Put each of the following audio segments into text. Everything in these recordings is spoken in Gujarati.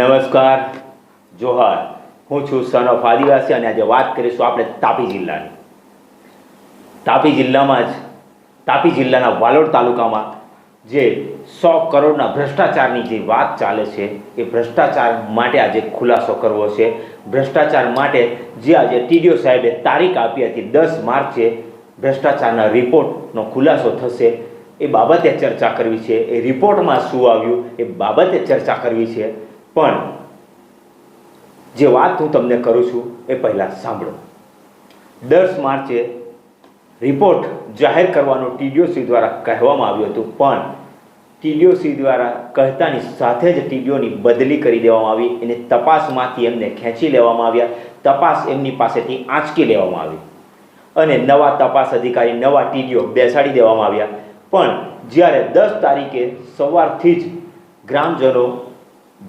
નમસ્કાર, જોહાર. હું છું સન ઓફ આદિવાસી અને આજે વાત કરીશું આપણે તાપી જિલ્લાની. તાપી જિલ્લામાં જ, તાપી જિલ્લાના વાલોડ તાલુકામાં જે સો કરોડના ભ્રષ્ટાચારની જે વાત ચાલે છે, એ ભ્રષ્ટાચાર માટે આજે ખુલાસો કરવો છે. ભ્રષ્ટાચાર માટે જે આજે ટીડીઓ સાહેબે તારીખ આપી હતી, દસ માર્ચે ભ્રષ્ટાચારના રિપોર્ટનો ખુલાસો થશે. એ બાબતે ચર્ચા કરવી છે. એ રિપોર્ટમાં શું આવ્યું, એ બાબતે ચર્ચા કરવી છે. પણ જે વાત હું તમને કરું છું એ પહેલાં સાંભળો. દસ માર્ચે રિપોર્ટ જાહેર કરવાનું ટીડીઓસી દ્વારા કહેવામાં આવ્યું હતું, પણ ટીડીઓસી દ્વારા કહેતાની સાથે જ ટીડીઓની બદલી કરી દેવામાં આવી અને તપાસમાંથી એમને ખેંચી લેવામાં આવ્યા. તપાસ એમની પાસેથી આંચકી લેવામાં આવી અને નવા તપાસ અધિકારી, નવા ટીડીઓ બેસાડી દેવામાં આવ્યા. પણ જ્યારે દસ તારીખે સવારથી જ ગ્રામજનો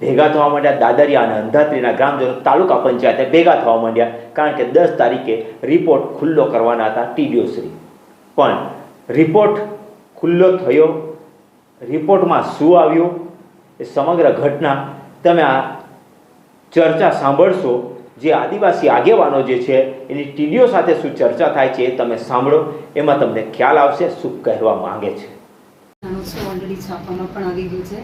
ભેગા થવા માંડ્યા દાદરિયા અને અંધાત્રીના ગ્રામજનો તાલુકા પંચાયતે ભેગા થવા માંડ્યા, કારણ કે દસ તારીખે રિપોર્ટ ખુલ્લો કરવાના હતા ટીડીઓ શ્રી. પણ રિપોર્ટ ખુલ્લો થયો, રિપોર્ટમાં શું આવ્યું એ સમગ્ર ઘટના તમે આ ચર્ચા સાંભળશો. જે આદિવાસી આગેવાનો જે છે, એની ટીડીઓ સાથે શું ચર્ચા થાય છે એ તમે સાંભળો. એમાં તમને ખ્યાલ આવશે, શું કહેવા માંગે છે. પણ આવી ગયું છે.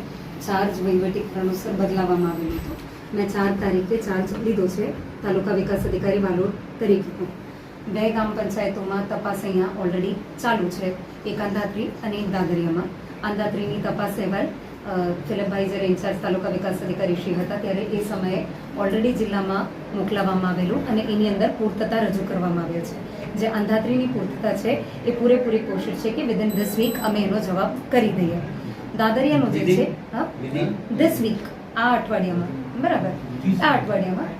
ચાર્જ વહીવટી કારણોસર બદલાવવામાં આવેલું હતું. મેં ચાર તારીખે ચાર્જ લીધો છે, તાલુકા વિકાસ અધિકારી વાલોડ તરીકે બે ગામ પંચાયતોમાં તપાસ અહીંયા ઓલરેડી ચાલુ છે, એક અંધાત્રી અને એક દાદરિયામાં અંધાત્રીની તપાસ અહેવાલ ફિલિપભાઈ જ્યારે ઇન્ચાર્જ તાલુકા વિકાસ અધિકારી શ્રી હતા ત્યારે એ સમયે ઓલરેડી જિલ્લામાં મોકલાવવામાં આવેલું અને એની અંદર પૂર્તતા રજૂ કરવામાં આવેલ છે. જે અંધાત્રીની પૂર્તતા છે, એ પૂરેપૂરી કોશિશ છે કે વિધિન ધીસ વીક અમે એનો જવાબ કરી દઈએ. દાદરિયાનો જે છે ધીસ વીક આ અઠવાડિયામાં બરાબર? આ અઠવાડિયામાં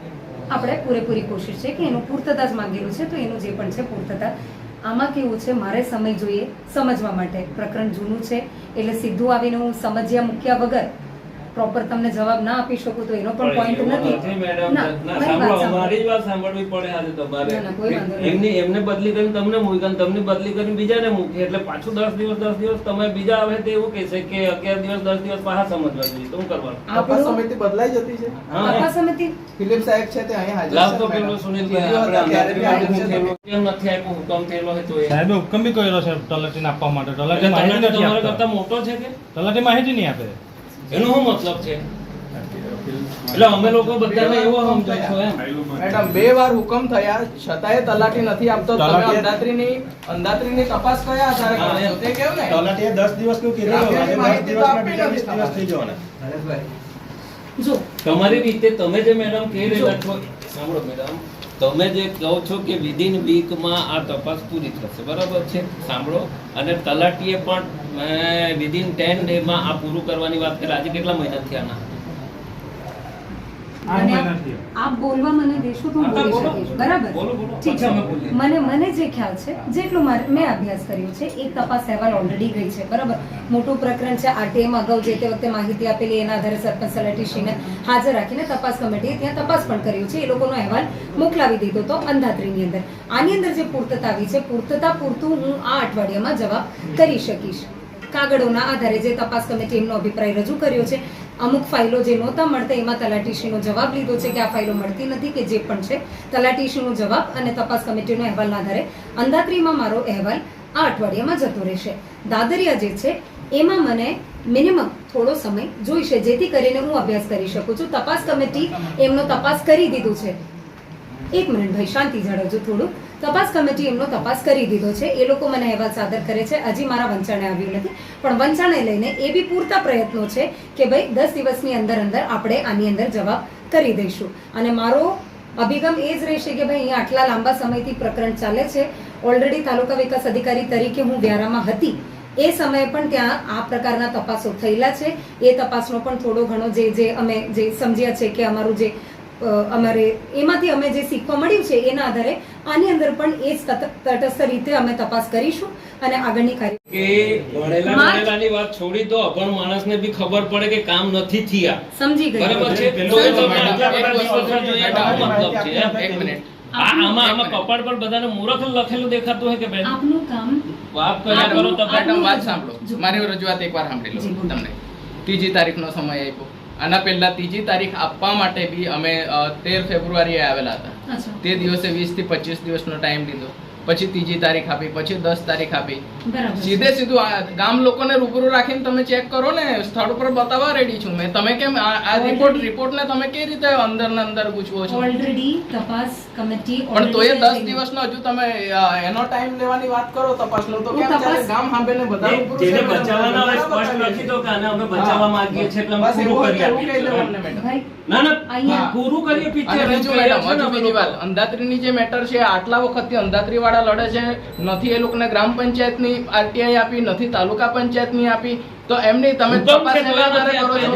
આપણે પૂરેપૂરી કોશિશ છે કે એનું પૂર્તતા જ માંગેલું છે તો એનું જે પણ છે પૂર્તતા આમાં કેવું છે મારે સમય જોઈએ સમજવા માટે. પ્રકરણ જૂનું છે એટલે સીધું આવીને હું સમજ્યા મૂક્યા વગર પ્રોપર તમને જવાબ ના આપી શકું તો એનો પણ પોઈન્ટ નથી. અમારી જ વાત સાંભળવી પડે આજે તમારે. એમની એમને બદલી કરીને તમને મૂકી તમને બદલી કરીને બીજાને મૂકી. એટલે પાછું દસ દિવસ દસ દિવસ તમે બીજા આવે તો એવું કહેશે કે અગિયાર દિવસ દસ દિવસ પાછા સમજવા જોઈએ. શું કરવાનું? તપાસ સમિતિ બદલાઈ જતી છે? હા. તપાસ સમિતિ? ફિલિપ સાહેબ છે તે અહીંયા હાજર લાવ તો પેલો. સુનિલભાઈ આપણે હતા બી હાજર છે. નથી આપ્યો હુકમ થયેલો હોય તો એ હુકમ બી કર્યો છે તલાટીને આપવા માટે. તલાટી માહિતી નથી તમારા કરતા આપતા મોટો છે કે? તલાટી માહિતી નહીં આપે. એનો શું મતલબ છે? એટલે અમે લોકો બધાને એવો સમજો છો એમ. મેડમ બે વાર હુકમ થયા છતાંય તલાટી નથી આપતો. તમે અંદાત્રીની અંદાત્રીની તપાસ કયા આધારે કરો તે ને તલાટીએ દસ દિવસનું કીધેલું. આજે ગ્રામ્યની દસ માહિતી તો દિવસના આપી બીજા નથી. વીસ દિવસ થઈ જવાના. જો તમારી રીતે તમે જે મેડમ કહી રહ્યા છો સાંભળો મેડમ. તમે જે કહો છો કે વિધિન વીકમાં આ તપાસ પૂરી થશે, બરાબર છે? સાંભળો. અને તલાટીએ પણ વિધિન ટેન ડેમાં આ પૂરું કરવાની વાત કરી. આજે કેટલા મહિના થયા આના? મહિનાથી. આપ બોલવા મને દેશો તો હું બોલી. શકીશ. બરાબર. ઠીક છે. મને મને જે ખ્યાલ છે જેટલું મારે- મેં અભ્યાસ કર્યો છે એક તપાસ અહેવાલ ઓલરેડી ગઈ છે બરાબર? મોટું પ્રકરણ છે આરટીએમ અગાઉ જે તે વખતે માહિતી આપેલી એના આધારે સરપંચ તલાટીશ્રીને હાજર રાખીને તપાસ કમિટીએ ત્યાં તપાસ પણ કર્યું છે. એ લોકોનો અહેવાલ મોકલાવી દીધો તો અંધાત્રીની અંદર. આની અંદર જે પૂર્તતા આવી છે પૂર્તતા પૂરતું હું આ અઠવાડિયામાં જવાબ કરી શકીશ. કાગળોના આધારે જે તપાસ કમિટી એમનો અભિપ્રાય રજૂ કર્યો છે અમુક ફાઇલો જે નહોતા મળતા એમાં તલાટીશ્રીનો જવાબ લીધો છે કે આ ફાઇલો મળતી નથી કે જે પણ છે. તલાટીશ્રીનો જવાબ અને તપાસ કમિટીનો અહેવાલના આધારે અંદાત્રીમાં મારો અહેવાલ આ અઠવાડિયામાં જતો રહેશે. દાદરિયા જે છે, એમાં મને મિનિમમ થોડો સમય જોઈશે, જેથી કરીને હું અભ્યાસ કરી શકું છું. તપાસ કમિટી એમનો તપાસ કરી દીધું છે. એક મિનિટ ભાઈ, શાંતિ જાળવજો થોડું તપાસ કમિટી એમનો તપાસ કરી દીધો છે. એ લોકો મને અહેવાલ સાદર કરે છે. હજી મારા વંચાણે આવ્યું નથી. પણ વંચાણે લઈને એ બી પૂરતા પ્રયત્નો છે કે ભાઈ દસ દિવસની અંદર અંદર આપણે આની અંદર જવાબ કરી દઈશું. અને મારો અભિગમ એ જ રહેશે કે ભાઈ અહીંયા આટલા લાંબા સમયથી પ્રકરણ ચાલે છે. ઓલરેડી તાલુકા વિકાસ અધિકારી તરીકે હું વ્યારામાં હતી. એ સમયે પણ ત્યાં આ પ્રકારના તપાસો થયેલા છે. એ તપાસનો પણ થોડો ઘણો જે જે અમે જે સમજ્યા છે કે અમારું જે અમારે એમાંથી અમે જે શીખવા મળ્યું છે એના આધારે આની અંદર પણ એ જ તટસ્થ રીતે અમે તપાસ કરીશું અને આગળની કાર્ય કે ભણેલા ભણેલાની વાત છોડી દો અભણ માણસને બી ખબર પડે કે કામ નથી થયા. સમજી ગઈ. બરાબર છે? તો એ તમે આટલા બધા દિવસો જોઈએ એનો મતલબ છે. એક મિનિટ આમાં આમાં કપાળ પર બધાને મૂરખ લખેલું દેખાતું હોય કે બેન? આપનું કામ વાત કર્યા કરો તમે વાત સાંભળો. મારી રજૂઆત એકવાર સાંભળી લો તમને. ત્રીજી તારીખનો સમય આપ્યો. આના પહેલા ત્રીજી તારીખ આપવા માટે બી અમે તેર ફેબ્રુઆરીએ આવેલા હતા. તે દિવસે વીસથી પચીસ દિવસનો ટાઈમ લીધો. પછી ત્રીજી તારીખ આપી પછી દસ તારીખ આપી. બરાબર. સીધે સીધું ગામ લોકોને રૂબરૂ રાખીને તમે ચેક કરો ને સ્થળ પર બતાવવા રેડી છું મેં. તમે કેમ આ રિપોર્ટ રિપોર્ટને તમે કઈ રીતે અંદર ને અંદર પૂછવો છો? ઓલરેડી તપાસ કમિટી પણ તો એ દસ. દિવસનો હજુ તમે એનો ટાઈમ લેવાની વાત કરો તપાસનો. તો કેમ ચાલે? ગામ સાંભળીને બધા રૂબરૂ જેને છે, બચાવવાના હોય સ્પષ્ટ. લખી દો કે આને અમે બચાવવા માંગીએ છીએ એટલે અમે પૂરું કરી આપીએ ના ના અહીંયા- પૂરું કરીએ પિક્ચર બીજું મેડમ હજુ બીજી વાત. અંધાત્રીની જે મેટર છે આટલા વખતથી અંધાત્રી વાળા લડે છે નથી એ લોકોને ગ્રામ પંચાયતની આરટીઆઈ આપી નથી તાલુકા પંચાયતની આપી. તો એમની તમે તપાસ કરો છો.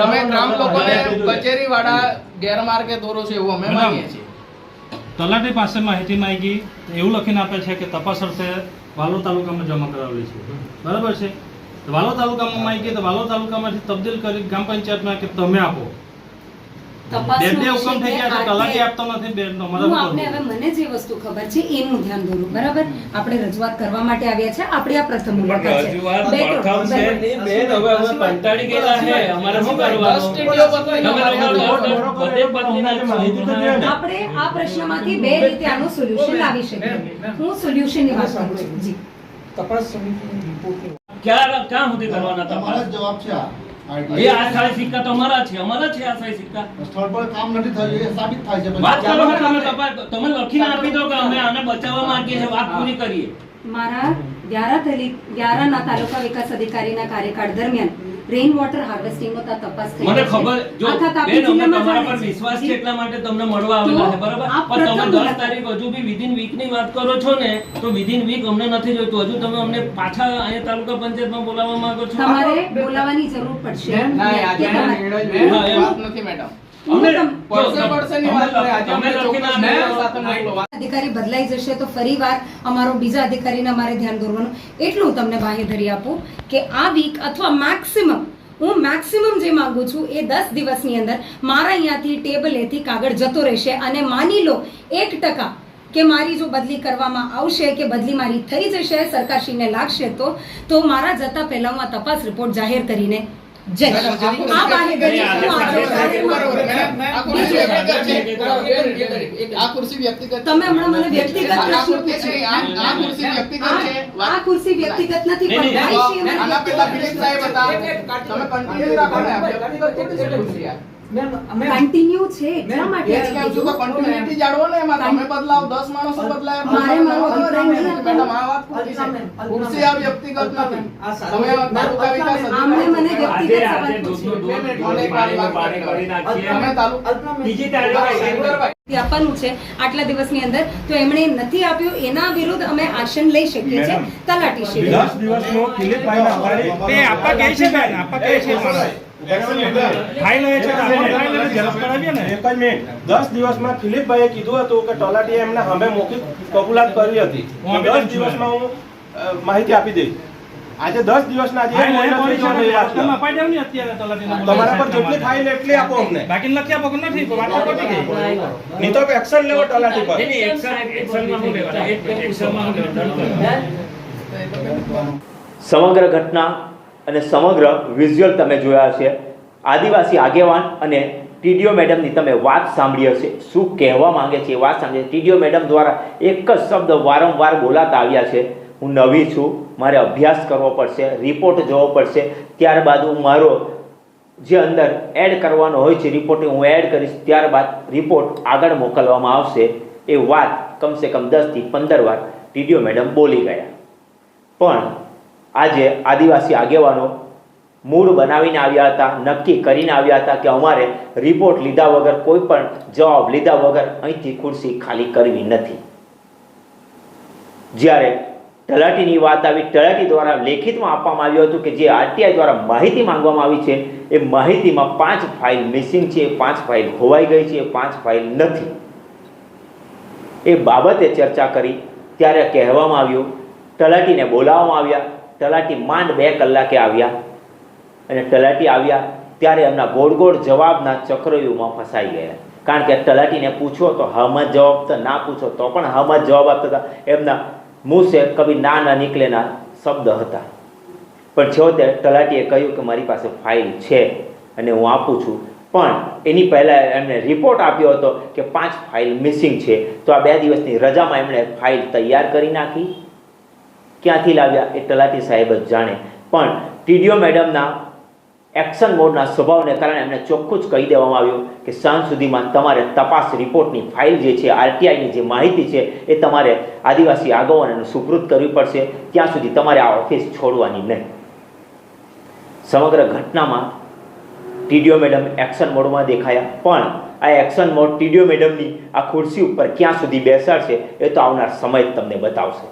તમે ગ્રામ લોકોને કચેરી વાળા ગેરમાર્ગે દોરો છો એવું અમે માનીએ છીએ. તલાટી પાસે માહિતી માંગી એવું લખીને આપે છે કે તપાસ અર્થે વાલોડ તાલુકામાં જમા કરાવેલી છે. બરાબર છે? વાલો વાલોડ તાલુકામાં માંગી તો વાલોડ તાલુકામાંથી તબદીલ કરી ગ્રામ પંચાયતમાં કે તમે આપો. બે બે હુકમ થઈ ગયા છે તલાટી આપતો નથી બે હું આપને હવે મને જે વસ્તુ ખબર છે એનું ધ્યાન દોરું બરાબર? આપણે રજૂઆત કરવા માટે આવ્યા છે આપણી આ પ્રથમ મુલાકાત છે. રજૂઆત છે. બેન હવે કંટાળી ગયેલા છે. અમારે શું કરવાનું. આપણે આ પ્રશ્નમાંથી બે રીતે આનું સોલ્યુશન લાવી શકીએ. હું સોલ્યુશનની વાત કરું છું. જી. ક્યાં ક્યાં સુધી કરવાના તમારા જવાબ છે આ. એ આ સાડા સિક્કા તો અમારા છે અમારા છે આ સાડા સિક્કા. સ્થળ પર કામ નથી થયું એ સાબિત થાય છે. વાત કરો તમે તમે લખીને આપી દો કે અમે આને બચાવવા માંગીએ છીએ વાત પૂરી કરીએ. મારા ગ્યારા તાલુકા વિકાસ અધિકારીના કાર્યકાળ દરમિયાન રેઇન વોટર હાર્વેસ્ટિંગનો ત્યાં તપાસ થઈ મને ખબર જો બેન અમને તમારા પર વિશ્વાસ છે એટલા માટે તમને મળવા આવેલા છે બરાબર? પણ તમે પ્રથમ દસ મુલાકાત. તારીખ હજુ બી વિધિન વીકની વાત કરો છો ને તો વિધિન વીક અમને નથી જોઈતું. હજુ તમે અમને પાછા અહીંયા તાલુકા પંચાયતમાં બોલાવવા માંગો છો? તમારે બોલાવવાની જરૂર પડશે. ના આજે નિર્ણય વાત નથી મેડમ. અધિકારી બદલાઈ જશે તો ફરીવાર અમારો બીજા અધિકારીને અમારે ધ્યાન દોરવાનું. એટલું હું તમને બાહેધરી આપું કે આ વીક અથવા મેક્સિમમ હું મેક્સિમમ જે માંગુ છું એ દસ દિવસની અંદર મારા અહીંયાથી ટેબલેથી કાગળ જતો રહેશે અને માની લો એક ટકા કે મારી જો બદલી કરવામાં આવશે કે બદલી મારી થઈ જશે સરકારશ્રીને લાગશે તો તો મારા જતા પહેલા હું આ તપાસ રિપોર્ટ જાહેર કરીને જઈશ આ બાંહેધરી આ ખુરશી વ્યક્તિગત છે. આ ખુરશી વ્યક્તિગત છે. તમે હમણાં મને વ્યક્તિગત પ્રશ્ન ખુરશી આ- આ ખુરશી વ્યક્તિગત છે. આ આ ખુરશી વ્યક્તિગત નથી પણ નહીં, ભાઈ શ્રી આના પહેલા ફિલિપ સાહેબ હતા. તમે કન્ટિન્યુ રાખો ને આ છે ખુરશી આ. કન્ટિન્યુ છે એટલા માટે એ જ કહું છું કે continuity જાળવો ને એમાં. તમે બદલાવ દસ માણસો બદલાય. મારે મારો આપવાનો. છે ખુરશી આ વ્યક્તિગત નથી તમે તાલુકા વિકાસ આપવાનું છે આટલા દિવસની અંદર. તો એમણે નથી આપ્યું એના વિરુદ્ધ અમે આશન લઈ શકીએ છીએ. તલાટી શ્રી દસ દિવસનો ફિલિપભાઈને આપવા કહે છે આપવા કહે છે દસ દિવસમાં ફિલિપભાઈએ કીધું હતું કે તલાટીએ એમને મૌખિક કબૂલાત કરી હતી. દસ દિવસમાં હું માહિતી આપી દઈશ. આજે દસ ને તમારા પર જેટલી ફાઇલ એટલી આપો અમને. બાકી લખી આપો નથી નહીં તો એક્શન લેવો તલાટી પર? સમગ્ર ઘટના અને સમગ્ર વિઝ્યુઅલ તમે જોયા છે આદિવાસી આગેવાન અને ટીડીઓ મેડમની તમે વાત સાંભળી હશે. શું કહેવા માંગે છે વાત સાંભળી ટીડીઓ મેડમ દ્વારા એક જ શબ્દ વારંવાર બોલાતા આવ્યા છે. હું નવી છું. મારે અભ્યાસ કરવો પડશે રિપોર્ટ જોવો પડશે. ત્યારબાદ હું મારો જે અંદર એડ કરવાનો હોય છે રિપોર્ટ હું એડ કરીશ. ત્યારબાદ રિપોર્ટ આગળ મોકલવામાં આવશે. એ વાત કમસે કમ દસથી પંદર વાર ટીડીઓ મેડમ બોલી ગયા. પણ આજે આદિવાસી આગેવાનો મૂળ બનાવીને આવ્યા હતા, નક્કી કરીને આવ્યા હતા કે અમારે રિપોર્ટ લીધા વગર, કોઈ પણ જવાબ લીધા વગર અહીંથી ખુરશી ખાલી કરવી નથી. જ્યારે તલાટીની વાત આવી, તલાટી દ્વારા લેખિતમાં આપવામાં આવ્યું હતું કે જે આરટીઆઈ દ્વારા માહિતી માંગવામાં આવી છે, એ માહિતીમાં પાંચ ફાઇલ મિસિંગ છે, પાંચ ફાઇલ ખોવાઈ ગઈ છે, પાંચ ફાઇલ નથી. એ બાબતે ચર્ચા કરી, ત્યારે કહેવામાં આવ્યું, તલાટીને બોલાવવામાં આવ્યા, તલાટી માંડ બે કલાકે આવ્યા અને તલાટી આવ્યા ત્યારે એમના ગોળ ગોળ જવાબના ચક્રવ્યૂહમાં ફસાઈ ગયા. કારણ કે તલાટીને પૂછો તો હમાં જવાબ તો ના પૂછો તો પણ હમાં જવાબ આપતા હતા. એમના મુંહ સે કભી ના ના નીકળેના શબ્દ હતા. પણ છેવટે તલાટીએ કહ્યું કે મારી પાસે ફાઇલ છે અને હું આપું છું. પણ એની પહેલાં એમણે રિપોર્ટ આપ્યો હતો કે પાંચ ફાઇલ મિસિંગ છે. તો આ બે દિવસની રજામાં એમણે ફાઇલ તૈયાર કરી નાખી. ક્યાંથી લાવ્યા એ તલાટી સાહેબ જ જાણે. પણ ટીડીઓ મેડમના એક્શન મોડના સ્વભાવને કારણે એમને ચોખ્ખું જ કહી દેવામાં આવ્યું કે સાંજ સુધીમાં તમારે તપાસ રિપોર્ટની ફાઇલ જે છે, આરટીઆઈની જે માહિતી છે, એ તમારે આદિવાસી આગેવાનોને સુપૃત કરવી પડશે. ત્યાં સુધી તમારે આ ઓફિસ છોડવાની નહીં. સમગ્ર ઘટનામાં ટીડીઓ મેડમ એક્શન મોડમાં દેખાયા. પણ આ એક્શન મોડ ટીડીઓ મેડમની આ ખુરશી ઉપર ક્યાં સુધી બેસાડશે, એ તો આવનાર સમય જ તમને બતાવશે.